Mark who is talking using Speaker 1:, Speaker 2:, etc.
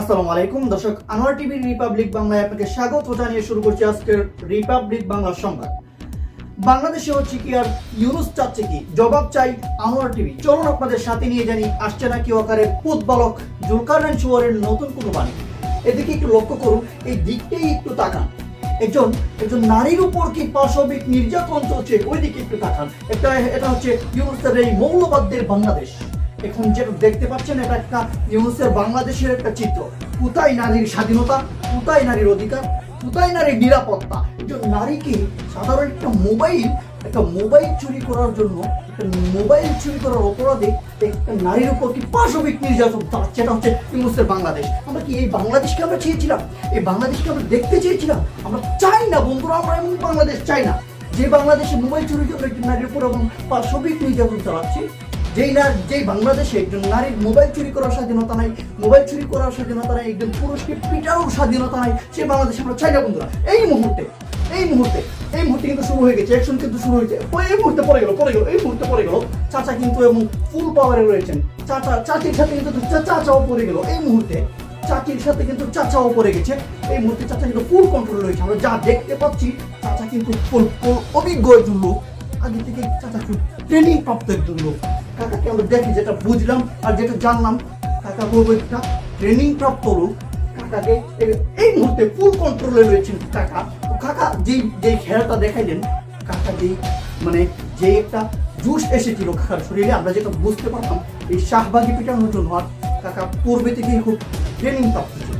Speaker 1: আসসালামু আলাইকুম। দর্শক, আনোয়ার টিভি রিপাবলিক বাংলায় আপনাকে স্বাগত জানিয়ে শুরু করছি আজকের রিপাবলিক বাংলা সংবাদ। বাংলাদেশে হচ্ছে কি আর ইউনুস চাচ্ছে কি? জবাব চাই আনোয়ার টিভি। চলুন আপনাদের সাথে নিয়ে জানি, আসছে নাকি ওকারের পুত বালক চুয়ারের নতুন কোনো বাণী? এদিকে একটু লক্ষ্য করুন, এই দিকটাই একটু তাকান। একজন একজন নারীর উপর কি পাশবিক নির্যাতন চলছে ওই দিকে একটু তাকান। এটা এটা হচ্ছে ইউনুসের এই মৌলবাদদের বাংলাদেশ। এখন যেটা দেখতে পাচ্ছেন এটা একটা ইউনুসের বাংলাদেশের একটা চিত্র। কোথায় নারীর স্বাধীনতা, কোথায় নারীর অধিকার, কোথায় নারীর নিরাপত্তা? একজন নারীকে সাধারণ একটা মোবাইল একটা মোবাইল চুরি করার জন্য, একটা মোবাইল চুরি করার অপরাধে একটা নারীর উপর কি পাশবিক নির্যাতন চালাচ্ছে এটা হচ্ছে ইউনুসের বাংলাদেশ। আমরা কি এই বাংলাদেশকে আমরা চেয়েছিলাম? এই বাংলাদেশকে আমরা দেখতে চেয়েছিলাম? আমরা চাই না বন্ধুরা, আমরা এমন বাংলাদেশ চাই না। যে বাংলাদেশে মোবাইল চুরি করে একটি নারীর উপর এবং পাশবিক নির্যাতন চালাচ্ছে যেই না যেই বাংলাদেশে একজন নারীর মোবাইল চুরি করার স্বাধীনতা নাই, মোবাইল চুরি করার স্বাধীনতা নাই, একজন পুরুষকে পিটানোর স্বাধীনতা নাই, সে বাংলাদেশে আমরা চাই না, বন্ধুরা। এই মুহূর্তে এই মুহূর্তে এই মুহূর্তে কিন্তু শুরু হয়ে গেছে অ্যাকশন কিন্তু শুরু হয়েছে। এই মুহূর্তে পড়ে গেল পড়ে গেল, এই মুহূর্তে পড়ে গেল। চাচা কিন্তু এবং ফুল পাওয়ারে রয়েছেন। চাচা, চাচির সাথে কিন্তু চাচাও পড়ে গেল। এই মুহূর্তে, চাচির সাথে কিন্তু চাচাও পড়ে গেছে। এই মুহূর্তে চাচা কিন্তু ফুল কন্ট্রোল রয়েছে। আমরা যা দেখতে পাচ্ছি, চাচা কিন্তু ফুল ফুল অভিজ্ঞ একজন লোক। আগে থেকে চাচা ট্রেনিং প্রাপ্ত একজন লোক। কাকাকে আমরা দেখি যেটা বুঝলাম আর যেটা জানলাম, কাকা বলব একটা ট্রেনিং প্রাপ্ত লোক কাকাকে এই- মুহূর্তে ফুল কন্ট্রোলে রয়েছেন কাকা। কাকা যেই যেই খেলাটা দেখাইলেন, কাকা যেই মানে যে একটা জুস এসেছিল কাকার শরীরে, আমরা যেটা বুঝতে পারতাম এই শাহবাগি পিটানোর জন্য আর কাকা পূর্বে থেকেই খুব ট্রেনিং প্রাপ্ত ছিল